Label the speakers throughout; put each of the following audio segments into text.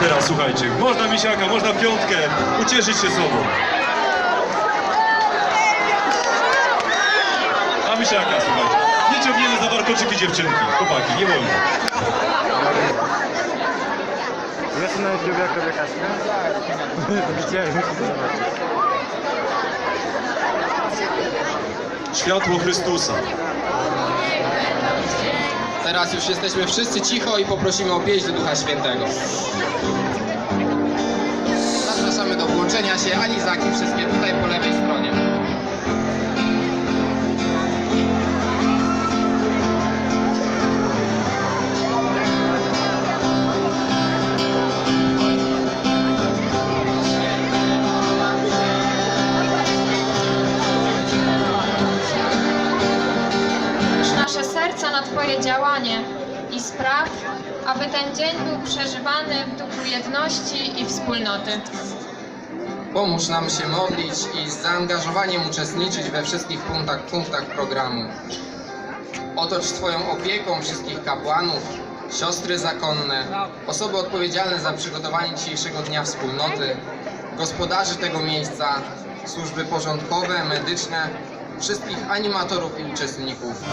Speaker 1: teraz, słuchajcie. Można misiaka, można piątkę, ucieszyć się sobą. A misiaka, słuchajcie. Nie ciągniemy za warkoczyki dziewczynki. Chłopaki, nie wolno.
Speaker 2: Wiesz na YouTube jak robię kaskę? Widziałem, muszę zobaczyć.
Speaker 1: Światło Chrystusa.
Speaker 3: Teraz już jesteśmy wszyscy cicho i poprosimy o pieśń do Ducha Świętego. Zapraszamy do włączenia się, Alizaki wszystkie tutaj po lewej stronie.
Speaker 4: Ten dzień był przeżywany w duchu jedności i wspólnoty.
Speaker 3: Pomóż nam się modlić i z zaangażowaniem uczestniczyć we wszystkich punktach, punktach programu. Otocz Twoją opieką wszystkich kapłanów, siostry zakonne, osoby odpowiedzialne za przygotowanie dzisiejszego dnia wspólnoty, gospodarzy tego miejsca, służby porządkowe, medyczne, wszystkich animatorów i uczestników.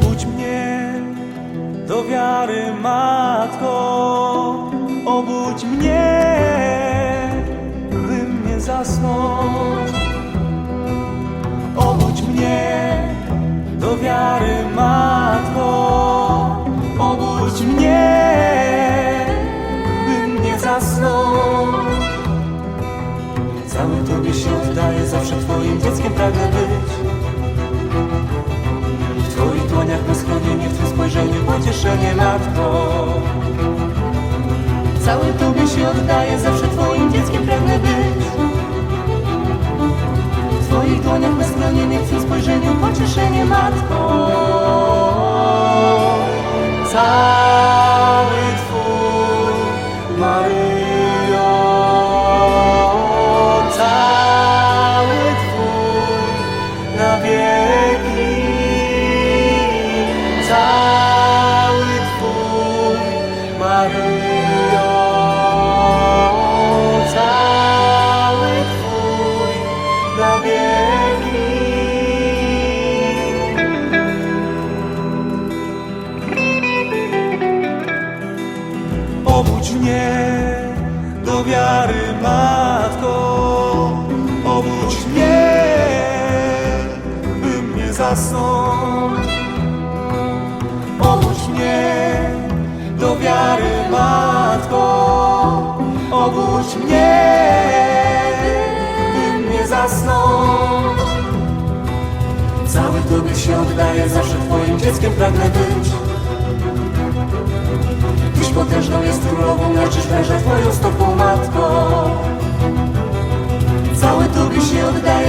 Speaker 5: Obudź mnie do wiary, Matko, obudź mnie, bym nie zasnął. Pocieszenie, matko. Cały Tobie się oddaję, zawsze Twoim dzieckiem pragnę być. W Twoich dłoniach me schronienie, w Twym spojrzeniu pocieszenie, matko. Cały Twój, Maryjo, cały Twój na wieki, zasnął. Obudź mnie do wiary, matko. Obudź mnie, bym nie zasnął. Cały Tobie się oddaję, zawsze Twoim dzieckiem pragnę być. Tyś potężną jest królową, leczysz węża Twoją stopą matką. Cały Tobie się oddaję,